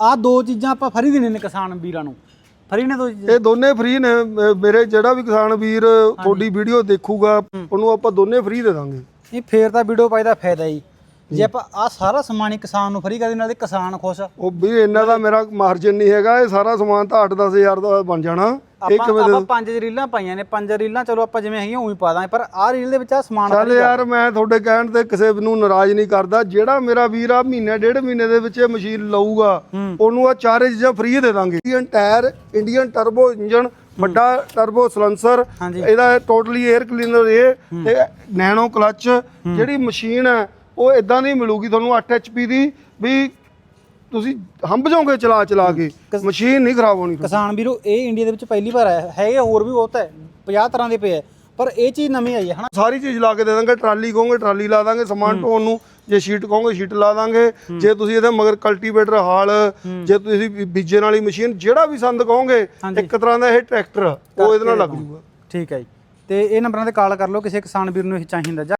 ਆ ਦੋ ਚੀਜ਼ਾਂ ਆਪਾਂ ਫਰੀ ਦੇਣੇ ਨੇ ਕਿਸਾਨ ਵੀਰਾਂ ਨੂੰ। ਫਰੀ ਨੇ ਦੋ ਚੀਜ਼ਾਂ? ਇਹ ਦੋਨੇ ਫ੍ਰੀ ਨੇ। ਮ- ਮੇਰੇ ਜਿਹੜਾ ਵੀ ਕਿਸਾਨ ਵੀਰ ਤੁਹਾਡੀ ਵੀਡੀਓ ਦੇਖੂਗਾ ਉਹਨੂੰ ਆਪਾਂ ਦੋਨੇ ਫ੍ਰੀ ਦੇ ਦਾਂਗੇ। ਇਹ ਫੇਰ ਤਾਂ ਵੀਡੀਓ ਪਾਈ ਦਾ ਫਾਇਦਾ ਹੀ। ਜੇ ਆਪਾਂ ਆ ਸਾਰਾ ਸਮਾਨ ਹੀ ਕਿਸਾਨ ਨੂੰ ਫਰੀ ਕਰਦੇ ਨਾਲ ਤੇ ਕਿਸਾਨ ਖੁਸ਼ ਉਹ ਵੀ ਇਹਨਾਂ ਦਾ ਮੇਰਾ ਮਾਰਜਨ ਨਹੀਂ ਹੈਗਾ ਇਹ ਸਾਰਾ ਸਮਾਨ ਤਾਂ 8-10000 ਦਾ ਬਣ ਜਾਣਾ। ਆਪਾਂ ਆਪਾਂ ਪੰਜ ਰੀਲਾਂ ਪਾਈਆਂ ਨੇ ਪੰਜ ਰੀਲਾਂ ਚਲੋ ਆਪਾਂ ਜਿਵੇਂ ਹੈਗੀਆਂ ਉਵੇਂ ਪਾ ਦਾਂਗੇ ਪਰ ਆਹ ਰੀਲ ਦੇ ਵਿੱਚ ਆ ਸਮਾਨ ਚੱਲ ਯਾਰ ਮੈਂ ਤੁਹਾਡੇ ਕਹਿਣ ਤੇ ਕਿਸੇ ਨੂੰ ਨਾਰਾਜ਼ ਨਹੀਂ ਕਰਦਾ ਜਿਹੜਾ ਮੇਰਾ ਵੀਰ ਆ ਮਹੀਨੇ ਡੇਢ ਮਹੀਨੇ ਦੇ ਵਿੱਚ ਇਹ ਮਸ਼ੀਨ ਲਊਗਾ ਉਹਨੂੰ ਆ ਚਾਰੇ ਚੀਜ਼ਾਂ ਫ੍ਰੀ ਦੇ ਦਾਂਗੇ। Indian tyre Indian turbo engine ਵੱਡਾ ਟਰਬੋ ਸਲੈਂਸਰ। ਇਹਦਾ ਟੋਟਲੀ 에ਅਰ ਕਲੀਨਰ ਇਹ ਤੇ ਨੈਨੋ ਕਲਚ ਜਿਹੜੀ ਮਸ਼ੀਨ ਹੈ ਉਹ ਇਦਾਂ ਨਹੀਂ ਮਿਲੂਗੀ ਤੁਹਾਨੂੰ 8 HP ਦੀ ਵੀ ਤੁਸੀਂ ਹੰਬ ਜਾਓਗੇ ਚਲਾ ਚਲਾ ਕੇ? ਮਸ਼ੀਨ ਨਹੀਂ ਖਰਾਬ ਹੋਣੀ ਕਿਸਾਨ ਵੀਰੋ ਇਹ ਇੰਡੀਆ ਦੇ ਵਿੱਚ ਪਹਿਲੀ ਵਾਰ ਆਇਆ। ਹੈਗੇ ਹੋਰ ਵੀ ਬਹੁਤ ਹੈ। 50 ਤਰ੍ਹਾਂ ਦੇ ਪਏ ਹੈ ਪਰ ਇਹ ਚੀਜ਼ ਨਵੀਂ ਆਈ ਹੈ ਹਨਾ? ਸਾਰੀ ਚੀਜ਼ ਲਾ ਕੇ ਦੇ ਦਾਂਗੇ ਟਰਾਲੀ ਕਹੋਗੇ ਟਰਾਲੀ ਲਾ ਦਾਂਗੇ ਸਮਾਨ ਢੋਣ ਨੂੰ। ਜੇ ਸ਼ੀਟ ਕਹੋਗੇ ਸ਼ੀਟ ਲਾ ਦਾਂਗੇ। ਜੇ ਤੁਸੀਂ ਇਹਦੇ ਮਗਰ ਕਲਟੀਵੇਟਰ ਹਾਲ ਜੇ ਤੁਸੀਂ ਬੀ- ਬੀਜਣ ਵਾਲੀ ਮਸ਼ੀਨ ਜਿਹੜਾ ਵੀ ਸੰਦ ਕਹੋਗੇ ਇੱਕ ਤਰ੍ਹਾਂ ਦਾ ਇਹ ਟਰੈਕਟਰ ਆ, ਉਹ ਇਹਦੇ ਨਾਲ ਲੱਗ ਜੂਗਾ। ਠੀਕ ਹੈ ਜੀ। ਤੇ ਇਹ ਨੰਬਰਾਂ ਤੇ ਕਾਲ ਕਰ ਲਓ ਕਿਸੇ ਕਿਸਾਨ ਵੀਰ ਨੂੰ ਇਹ ਚਾਹੀਦਾ। ਜਾਂ